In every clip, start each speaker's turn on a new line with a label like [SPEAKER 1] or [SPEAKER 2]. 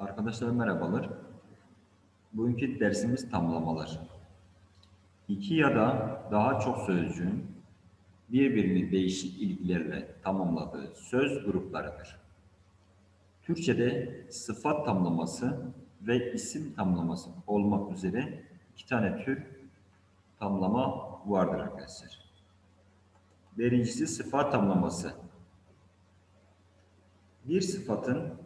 [SPEAKER 1] Arkadaşlar merhabalar. Bugünkü dersimiz tamlamalar. İki ya da daha çok sözcüğün birbirini değişik ilgilerle tamamladığı söz gruplarıdır. Türkçede sıfat tamlaması ve isim tamlaması olmak üzere iki tane tür tamlama vardır arkadaşlar. Birincisi sıfat tamlaması. Bir sıfatın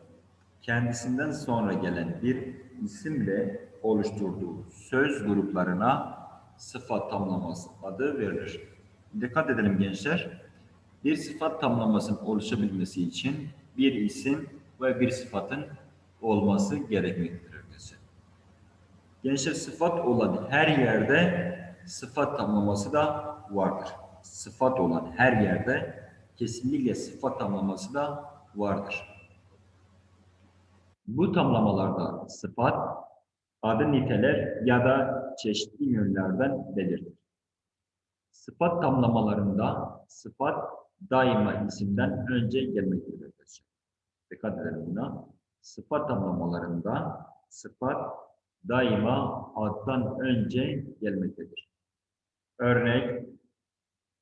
[SPEAKER 1] kendisinden sonra gelen bir isimle oluşturduğu söz gruplarına sıfat tamlaması adı verilir. Dikkat edelim gençler. Bir sıfat tamlamasının oluşabilmesi için bir isim ve bir sıfatın olması gerekmektedir. Gençler sıfat olan her yerde sıfat tamlaması da vardır. Sıfat olan her yerde kesinlikle sıfat tamlaması da vardır. Bu tamlamalarda sıfat, adı niteler ya da çeşitli yönlerden belirtir. Sıfat tamlamalarında sıfat daima isimden önce gelmektedir. Dikkat edelim buna. Sıfat tamlamalarında sıfat daima addan önce gelmektedir. Örnek,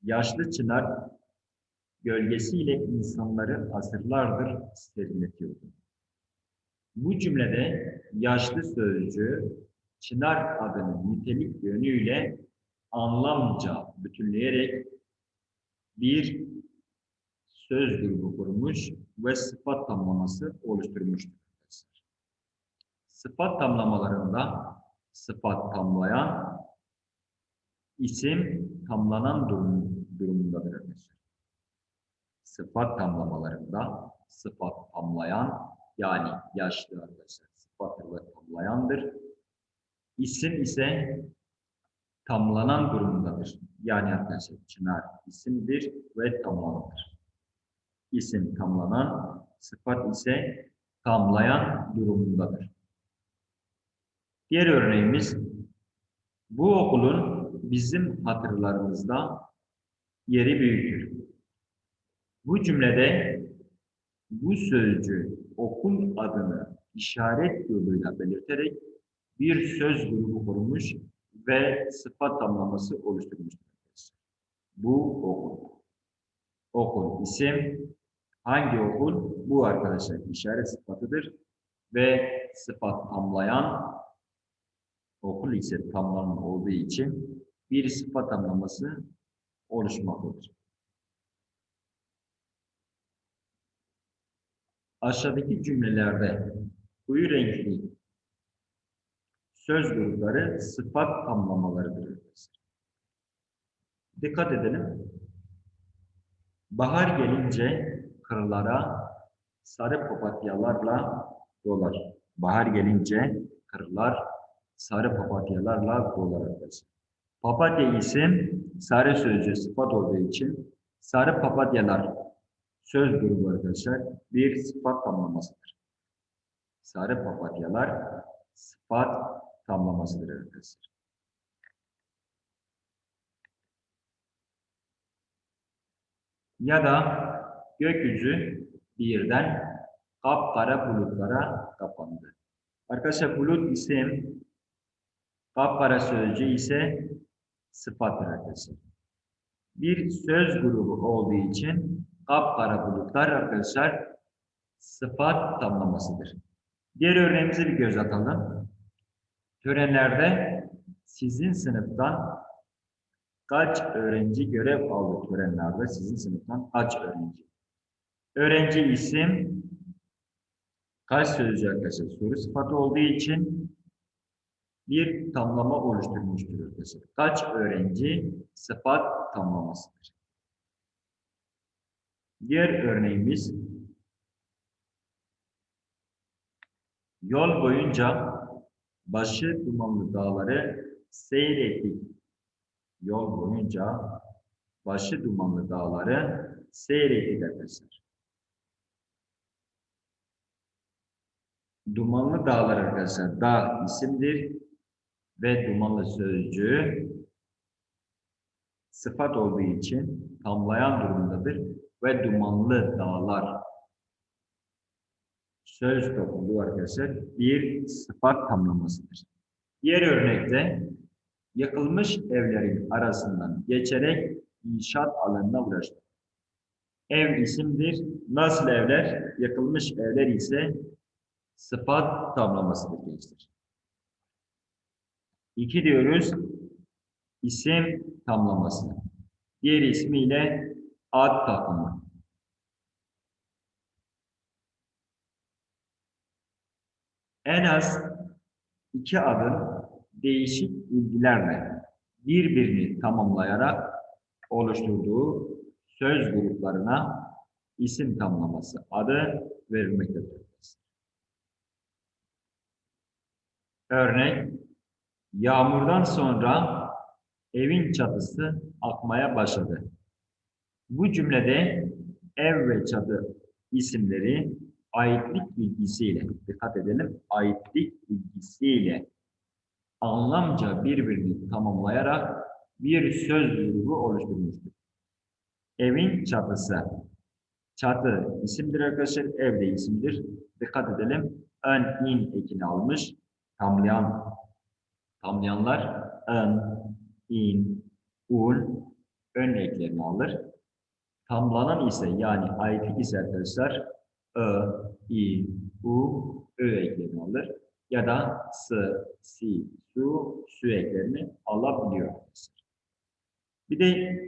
[SPEAKER 1] yaşlı çınar gölgesiyle insanları asırlardır serinletiyordu. Bu cümlede yaşlı sözcüğü çınar adını nitelik yönüyle anlamca bütünleyerek bir söz grubu kurmuş ve sıfat tamlaması oluşturmuştur. Sıfat tamlamalarında sıfat tamlayan isim tamlanan durum, durumundadır. Sıfat tamlamalarında sıfat tamlayan yani yaşlı arkadaşlar sıfattır ve tamlayandır. İsim ise tamlanan durumundadır. Yani arkadaşlar çınar isimdir ve tamlanandır. İsim tamlanan, sıfat ise tamlayan durumundadır. Diğer örneğimiz bu okulun bizim hatırlarımızda yeri büyüktür. Bu cümlede bu sözcüğü okul adını işaret yoluyla belirterek bir söz grubu kurmuş ve sıfat tamlaması oluşturmuştur. Bu okul. Okul isim. Hangi okul? Bu arkadaşlar işaret sıfatıdır. Ve sıfat tamlayan okul ise tamlanan olduğu için bir sıfat tamlaması oluşmaktadır. Aşağıdaki cümlelerde koyu renkli söz grupları sıfat tamlamalarıdır. Dikkat edelim. Bahar gelince kırlara sarı papatyalarla dolar. Bahar gelince kırlar sarı papatyalarla dolar arkadaşlar. Papatya isim sarı sözcüğü sıfat olduğu için sarı papatyalar söz grubu arkadaşlar bir sıfat tamlamasıdır. Sarı papatyalar sıfat tamlamasıdır arkadaşlar. Ya da gökyüzü birden kapkara bulutlara kapandı. Arkadaşlar bulut isim, kapkara sözcüğü ise sıfattır arkadaşlar. Bir söz grubu olduğu için kapkara bulutlar arkadaşlar sıfat tamlamasıdır. Diğer örneğimize bir göz atalım. Törenlerde sizin sınıftan kaç öğrenci görev aldı törenlerde sizin sınıftan kaç öğrenci? Öğrenci isim kaç sözcüğü arkadaşlar soru sıfatı olduğu için bir tamlama oluşturmuştur arkadaşlar. Kaç öğrenci sıfat tamlamasıdır. Diğer örneğimiz yol boyunca başı dumanlı dağları seyrettik. Yol boyunca başı dumanlı dağları seyrettik arkadaşlar. Dumanlı dağlar arkadaşlar dağ isimdir ve dumanlı sözcüğü sıfat olduğu için tamlayan durumundadır ve dumanlı dağlar söz topluluğu arkadaşlar bir sıfat tamlamasıdır. Diğer örnekte yakılmış evlerin arasından geçerek inşaat alanına ulaştı. Ev isimdir. Nasıl evler? Yakılmış evler ise sıfat tamlamasıdır gençler. İki diyoruz. isim tamlaması. Diğer ismiyle ad takımı. En az iki adın değişik ilgilerle birbirini tamamlayarak oluşturduğu söz gruplarına isim tamlaması adı verilmektedir. Örnek, yağmurdan sonra evin çatısı akmaya başladı. Bu cümlede ev ve çatı isimleri aitlik bilgisiyle, dikkat edelim, aitlik bilgisiyle anlamca birbirini tamamlayarak bir söz grubu oluşturmuştur. Evin çatısı. Çatı isimdir arkadaşlar, ev de isimdir. Dikkat edelim, ön, in ekini almış. Tamlayan, tamlayanlar ön, in, un, ön eklerini alır. Tamlanan ise yani aitlik ise arkadaşlar ö, i, u, ö eklerini alır. Ya da s, si, su, su eklerini alabiliyor. arkadaşlar. Bir de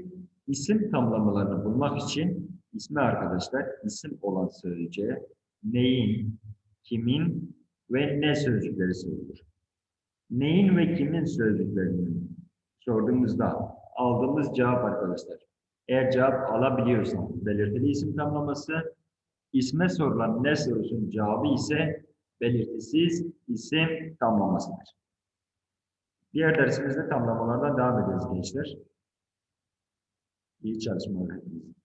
[SPEAKER 1] isim tamlamalarını bulmak için ismi arkadaşlar isim olan sözcüğe neyin, kimin ve ne sözcükleri sorulur. Neyin ve kimin sözcüklerini sorduğumuzda aldığımız cevap arkadaşlar. Eğer cevap alabiliyorsan belirtili isim tamlaması, isme sorulan ne sorusunun cevabı ise belirtisiz isim tamlamasıdır. Diğer dersimizde tamlamalardan devam edeceğiz gençler. İyi çalışmalar hepinize.